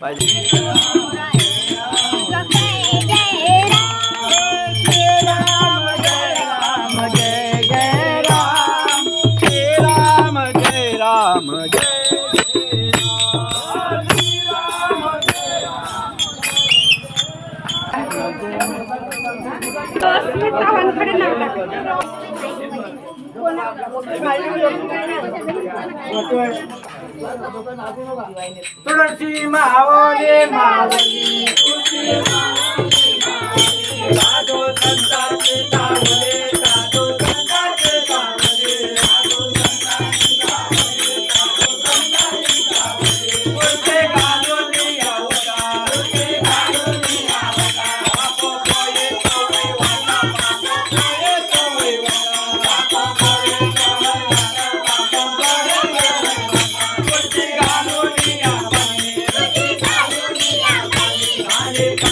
Bye. तुळशी मावळे मावली साधू ಕಾ